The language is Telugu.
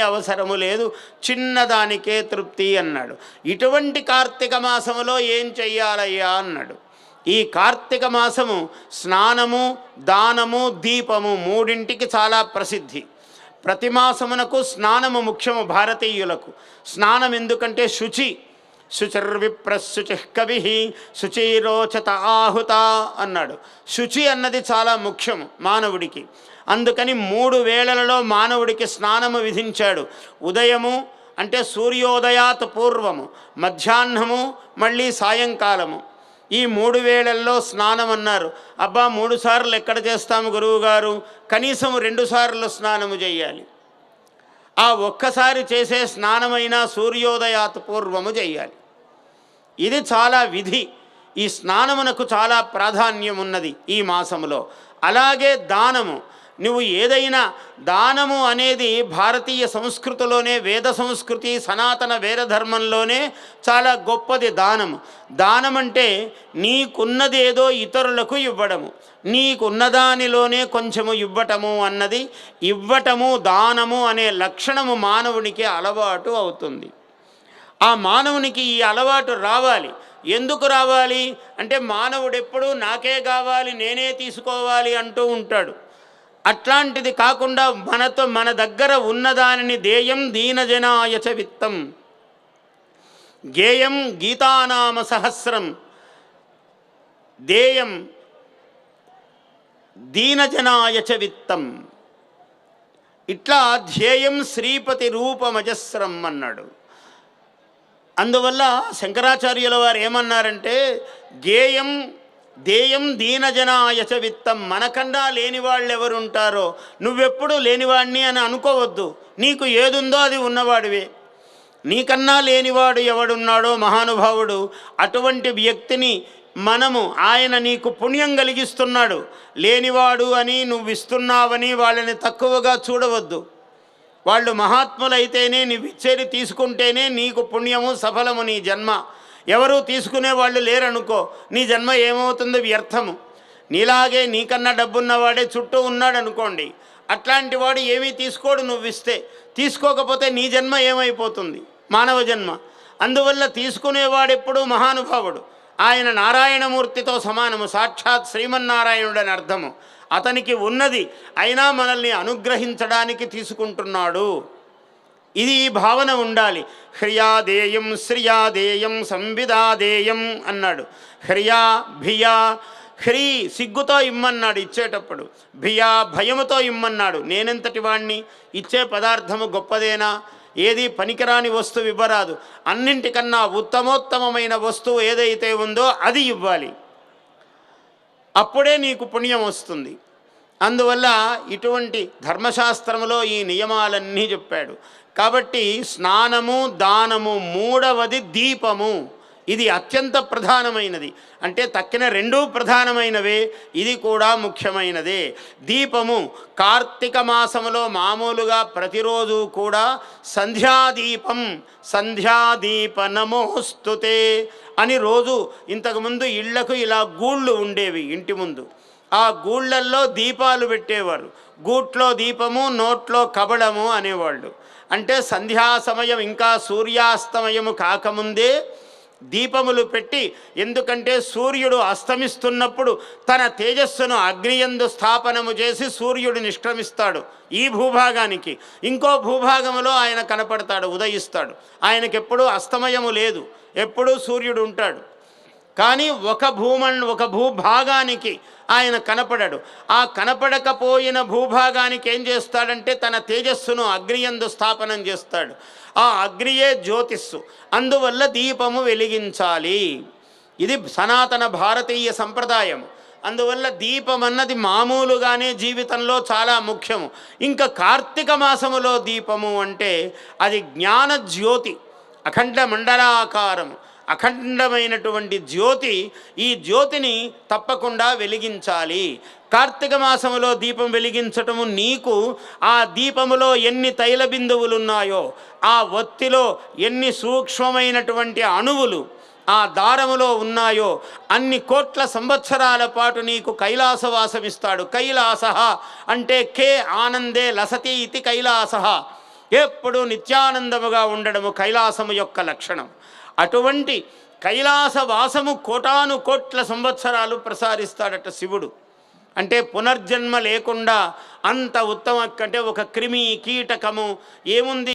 అవసరము లేదు. చిన్నదానికే తృప్తి అన్నాడు. ఇటువంటి కార్తీక మాసములో ఏం చెయ్యాలయ్యా అన్నాడు. ఈ కార్తీక మాసము స్నానము దానము దీపము మూడింటికి చాలా ప్రసిద్ధి. ప్రతి మాసమునకు స్నానము ముఖ్యము భారతీయులకు. స్నానం ఎందుకంటే శుచి. శుచిర్విప్రశుచి కవి శుచిరోచత ఆహుత అన్నాడు. శుచి అన్నది చాలా ముఖ్యం మానవుడికి. అందుకని మూడు వేళలలో మానవుడికి స్నానము విధించాడు. ఉదయము అంటే సూర్యోదయాత్ పూర్వము మధ్యాహ్నము మళ్ళీ సాయంకాలము. ఈ మూడు వేళల్లో స్నానం అన్నారు. అబ్బా మూడు సార్లు ఎక్కడ చేస్తాము గురువుగారు? కనీసం రెండు సార్లు స్నానము చేయాలి. ఆ ఒక్కసారి చేసే స్నానమైన సూర్యోదయాత్ పూర్వము చేయాలి. ఇది చాలా విధి. ఈ స్నానమునకు చాలా ప్రాధాన్యం ఉన్నది ఈ మాసములో. అలాగే దానము. నువ్వు ఏదైనా దానము అనేది భారతీయ సంస్కృతిలోనే వేద సంస్కృతి సనాతన వేద ధర్మంలోనే చాలా గొప్పది దానము. దానం అంటే ఇతరులకు ఇవ్వడము. నీకున్నదానిలోనే కొంచెము ఇవ్వటము అన్నది ఇవ్వటము దానము అనే లక్షణము మానవునికి అలవాటు అవుతుంది. ఆ మానవునికి ఈ అలవాటు రావాలి. ఎందుకు రావాలి? అంటే మానవుడు ఎప్పుడూ నాకే కావాలి నేనే తీసుకోవాలి అంటూ ఉంటాడు. అట్లాంటిది కాకుండా మనతో మన దగ్గర ఉన్నదానిని దేయం దీనజనాయచ విత్తం. గేయం గీతానామ సహస్రం. దేయం దీనజనాయచ విత్తం. ఇట్లా ధ్యేయం శ్రీపతి రూపమజస్రం అన్నాడు. అందువల్ల శంకరాచార్యుల వారు ఏమన్నారంటే గేయం దేయం దీనజనాయచ విత్తం. మనకన్నా లేని వాళ్ళు ఉంటారో నువ్వెప్పుడు లేనివాడిని అని అనుకోవద్దు. నీకు ఏదుందో అది ఉన్నవాడివే. నీకన్నా లేనివాడు ఎవడున్నాడో మహానుభావుడు అటువంటి వ్యక్తిని మనము ఆయన నీకు పుణ్యం కలిగిస్తున్నాడు. లేనివాడు అని నువ్వు ఇస్తున్నావని వాళ్ళని తక్కువగా చూడవద్దు. వాళ్ళు మహాత్ములైతేనే నువ్వు తీసుకుంటేనే నీకు పుణ్యము సఫలము నీ జన్మ. ఎవరు తీసుకునే వాళ్ళు లేరనుకో నీ జన్మ ఏమవుతుందో వ్యర్థము. నీలాగే నీకన్నా డబ్బున్నవాడే చుట్టూ ఉన్నాడు అనుకోండి అట్లాంటి వాడు ఏమీ తీసుకోడు నువ్వు ఇస్తే తీసుకోకపోతే నీ జన్మ ఏమైపోతుంది? మానవ జన్మ. అందువల్ల తీసుకునేవాడెప్పుడు మహానుభావుడు. ఆయన నారాయణమూర్తితో సమానము సాక్షాత్ శ్రీమన్నారాయణుడని అర్థము. అతనికి ఉన్నది అయినా మనల్ని అనుగ్రహించడానికి తీసుకుంటున్నాడు. ఇది ఈ భావన ఉండాలి. హ్రియాదేయం శ్రియాదేయం సంవిదాదేయం అన్నాడు. హ్రియా భియా హ్రీ సిగ్గుతో ఇమ్మన్నాడు ఇచ్చేటప్పుడు. భియా భయముతో ఇమ్మన్నాడు. నేనెంతటి వాణ్ణి? ఇచ్చే పదార్థము గొప్పదేనా? ఏది పనికిరాని వస్తువు ఇవ్వరాదు. అన్నింటికన్నా ఉత్తమోత్తమమైన వస్తువు ఏదైతే ఉందో అది ఇవ్వాలి. అప్పుడే నీకు పుణ్యం వస్తుంది. అందువల్ల ఇటువంటి ధర్మశాస్త్రములో ఈ నియమాలన్నీ చెప్పాడు. కాబట్టి స్నానము దానము మూడవది దీపము. ఇది అత్యంత ప్రధానమైనది. అంటే తక్కిన రెండూ ప్రధానమైనవే. ఇది కూడా ముఖ్యమైనదే. దీపము కార్తీక మాసములో మామూలుగా ప్రతిరోజు కూడా సంధ్యాదీపం సంధ్యాదీప నమోస్తుతే అని రోజు ఇంతకుముందు ఇళ్ళకు ఇలా గూళ్ళు ఉండేవి ఇంటి ముందు. ఆ గూళ్ళల్లో దీపాలు పెట్టేవారు గూట్లో దీపము నోట్లో కబడము అనేవాళ్ళు. అంటే సంధ్యా సమయం ఇంకా సూర్యాస్తమయము కాకముందే దీపములు పెట్టి ఎందుకంటే సూర్యుడు అస్తమిస్తున్నప్పుడు తన తేజస్సును అగ్నియందు స్థాపనము చేసి సూర్యుడు నిష్క్రమిస్తాడు ఈ భూభాగానికి. ఇంకో భూభాగములో ఆయన కనపడతాడు ఉదయిస్తాడు. ఆయనకెప్పుడు అస్తమయము లేదు ఎప్పుడూ సూర్యుడు ఉంటాడు. కానీ ఒక భూమన్ ఒక భూభాగానికి ఆయన కనపడడు. ఆ కనపడకపోయిన భూభాగానికి ఏం చేస్తాడంటే తన తేజస్సును అగ్నియందు స్థాపనం చేస్తాడు. ఆ అగ్నియే జ్యోతిస్సు. అందువల్ల దీపము వెలిగించాలి. ఇది సనాతన భారతీయ సంప్రదాయం. అందువల్ల దీపం అన్నది మామూలుగానే జీవితంలో చాలా ముఖ్యము. ఇంకా కార్తీక మాసములో దీపము అంటే అది జ్ఞాన జ్యోతి అఖండ మండలాకారము. అఖండమైనటువంటి జ్యోతి ఈ జ్యోతిని తప్పకుండా వెలిగించాలి. కార్తీక మాసములో దీపం వెలిగించటము నీకు ఆ దీపములో ఎన్ని తైల బిందువులు ఉన్నాయో ఆ ఒత్తిలో ఎన్ని సూక్ష్మమైనటువంటి అణువులు ఆ దారములో ఉన్నాయో అన్ని కోట్ల సంవత్సరాల పాటు నీకు కైలాసవాసమిస్తాడు. కైలాస అంటే కే ఆనందే లసతి ఇది కైలాస ఎప్పుడు నిత్యానందముగా ఉండడము కైలాసము యొక్క లక్షణం. అటువంటి కైలాస వాసము కోటాను కోట్ల సంవత్సరాలు ప్రసారిస్తాడట శివుడు. అంటే పునర్జన్మ లేకుండా అంత ఉత్తమ అంటే ఒక క్రిమి కీటకము ఏముంది?